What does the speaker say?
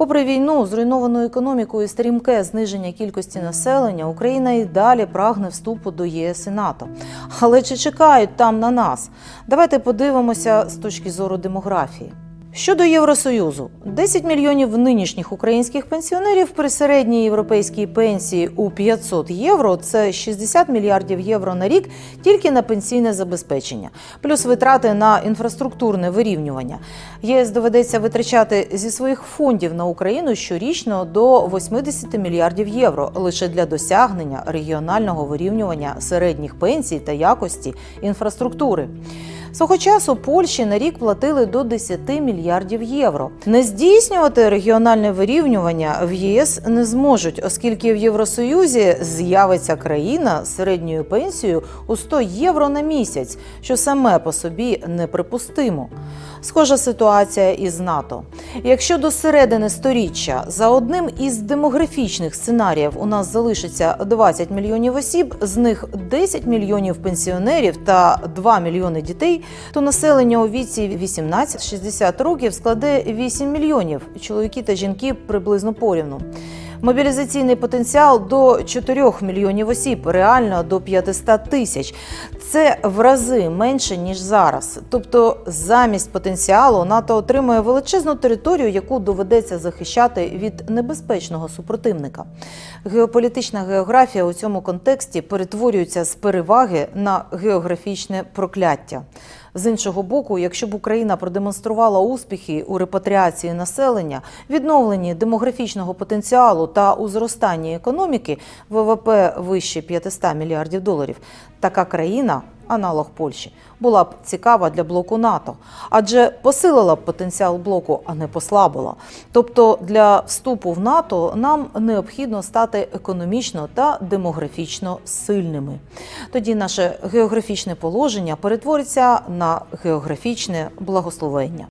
Попри війну, зруйновану економіку і стрімке зниження кількості населення, Україна і далі прагне вступу до ЄС і НАТО. Але чи чекають там на нас? Давайте подивимося з точки зору демографії. Щодо Євросоюзу, 10 мільйонів нинішніх українських пенсіонерів при середній європейській пенсії у 500 євро це 60 мільярдів євро на рік тільки на пенсійне забезпечення, плюс витрати на інфраструктурне вирівнювання. ЄС доведеться витрачати зі своїх фондів на Україну щорічно до 80 мільярдів євро лише для досягнення регіонального вирівнювання середніх пенсій та якості інфраструктури. Свого часу Польщі на рік платили до 10 мільярдів євро. Не здійснювати регіональне вирівнювання в ЄС не зможуть, оскільки в Євросоюзі з'явиться країна з середньою пенсією у 100 євро на місяць, що саме по собі неприпустимо. Схожа ситуація із НАТО. Якщо до середини сторіччя за одним із демографічних сценаріїв у нас залишиться 20 мільйонів осіб, з них 10 мільйонів пенсіонерів та 2 мільйони дітей, то населення у віці 18-60 років складе 8 мільйонів. Чоловіки та жінки приблизно порівну. Мобілізаційний потенціал до 4 мільйонів осіб, реально до 500 тисяч. Це в рази менше ніж зараз. Тобто, замість потенціалу НАТО отримує величезну територію, яку доведеться захищати від небезпечного супротивника. Геополітична географія у цьому контексті перетворюється з переваги на географічне прокляття. З іншого боку, якщо б Україна продемонструвала успіхи у репатріації населення, відновленні демографічного потенціалу та у зростанні економіки ВВП вище 500 мільярдів доларів, така країна, аналог Польщі, була б цікава для блоку НАТО, адже посилила б потенціал блоку, а не послабила. Тобто для вступу в НАТО нам необхідно стати економічно та демографічно сильними. Тоді наше географічне положення перетвориться на географічне благословення.